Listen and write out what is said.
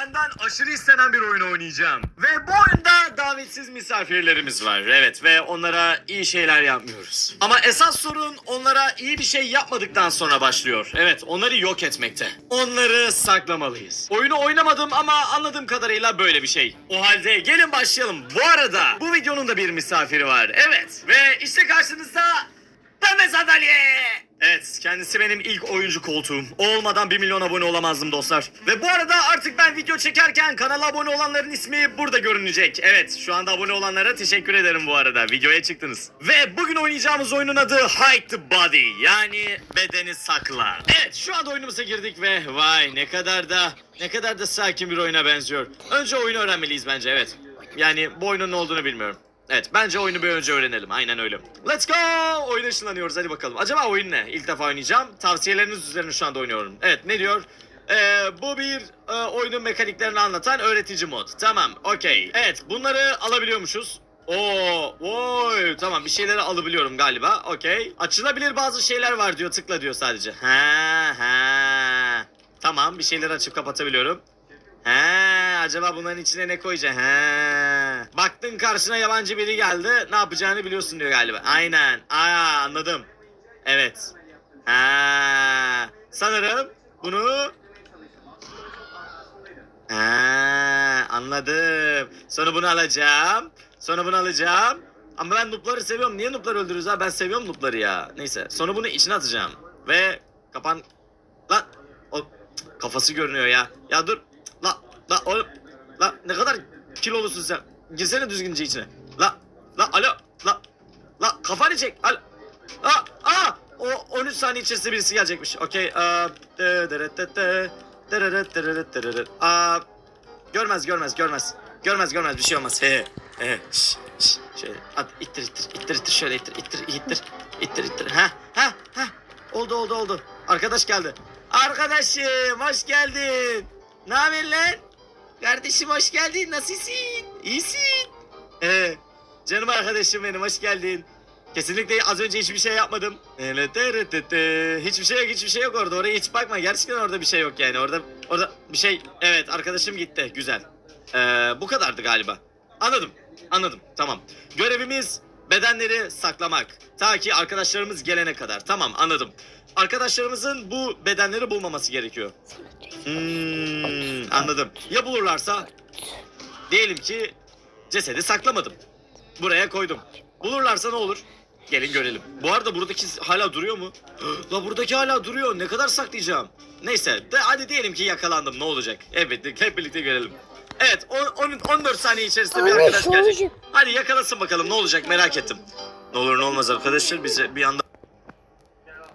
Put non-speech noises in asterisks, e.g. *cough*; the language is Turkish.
benden aşırı istenen bir oyun oynayacağım. Ve bu oyunda davetsiz misafirlerimiz var. Evet ve onlara iyi şeyler yapmıyoruz. Ama esas sorun onlara iyi bir şey yapmadıktan sonra başlıyor. Evet onları yok etmekte. Onları saklamalıyız. Oyunu oynamadım ama anladığım kadarıyla böyle bir şey. O halde gelin başlayalım. Bu arada bu videonun da bir misafiri var. Evet ve işte karşınızda kendisi benim ilk oyuncu koltuğum. O olmadan 1 milyon abone olamazdım dostlar. Ve bu arada artık ben video çekerken kanala abone olanların ismi burada görünecek. Evet şu anda abone olanlara teşekkür ederim bu arada. Videoya çıktınız. Ve bugün oynayacağımız oyunun adı Hide the Body. Yani bedeni sakla. Evet şu anda oyunumuza girdik ve vay ne kadar da ne kadar da sakin bir oyuna benziyor. Önce oyunu öğrenmeliyiz bence evet. Yani bu oyunun ne olduğunu bilmiyorum. Evet bence oyunu bir önce öğrenelim. Aynen öyle. Let's go! Oyuna ışınlanıyoruz hadi bakalım. Acaba oyun ne? İlk defa oynayacağım. Tavsiyeleriniz üzerine şu anda oynuyorum. Evet ne diyor? Ee, bu bir e, oyunun mekaniklerini anlatan öğretici mod. Tamam okey. Evet bunları alabiliyormuşuz. Oo, oy, tamam bir şeyleri alabiliyorum galiba. Okey. Açılabilir bazı şeyler var diyor. Tıkla diyor sadece. Ha ha. Tamam bir şeyleri açıp kapatabiliyorum. He, acaba bunların içine ne koyacaksın? He. Baktın karşına yabancı biri geldi. Ne yapacağını biliyorsun diyor galiba. Aynen. Aa anladım. Evet. Ha. Sanırım bunu Ha, anladım. Sonra bunu alacağım. Sonra bunu alacağım. Ama ben noob'ları seviyorum. Niye noob'ları öldürürüz ha? Ben seviyorum noob'ları ya. Neyse. Sonra bunu içine atacağım. Ve kapan... Lan! O kafası görünüyor ya. Ya dur. La oğlum. La ne kadar kilolusun sen. Girsene düzgünce içine. La la alo. La la kafanı çek. Al. Aa, aa, o 13 saniye içerisinde birisi gelecekmiş. Okey. Aa, görmez görmez görmez. Görmez görmez bir şey olmaz. He he. Şş, şş, şöyle at ittir ittir ittir ittir şöyle ittir ittir ittir ittir ittir. Ha ha ha. Oldu oldu oldu. Arkadaş geldi. Arkadaşım hoş geldin. Ne haber lan? Kardeşim hoş geldin. Nasılsın? İyisin. Ee, canım arkadaşım benim hoş geldin. Kesinlikle az önce hiçbir şey yapmadım. Hiçbir şey yok, hiçbir şey yok orada. Oraya hiç bakma. Gerçekten orada bir şey yok yani. Orada orada bir şey. Evet, arkadaşım gitti. Güzel. Ee, bu kadardı galiba. Anladım. Anladım. Tamam. Görevimiz bedenleri saklamak. Ta ki arkadaşlarımız gelene kadar. Tamam, anladım. Arkadaşlarımızın bu bedenleri bulmaması gerekiyor. Hmm, anladım. Ya bulurlarsa? Diyelim ki cesedi saklamadım. Buraya koydum. Bulurlarsa ne olur? Gelin görelim. Bu arada buradaki hala duruyor mu? *gasps* La buradaki hala duruyor. Ne kadar saklayacağım? Neyse. De, hadi diyelim ki yakalandım. Ne olacak? Evet, hep birlikte görelim. Evet, on- on- 14 saniye içerisinde bir arkadaş gelecek. Hadi yakalasın bakalım ne olacak merak ettim. Ne olur ne olmaz arkadaşlar bize bir anda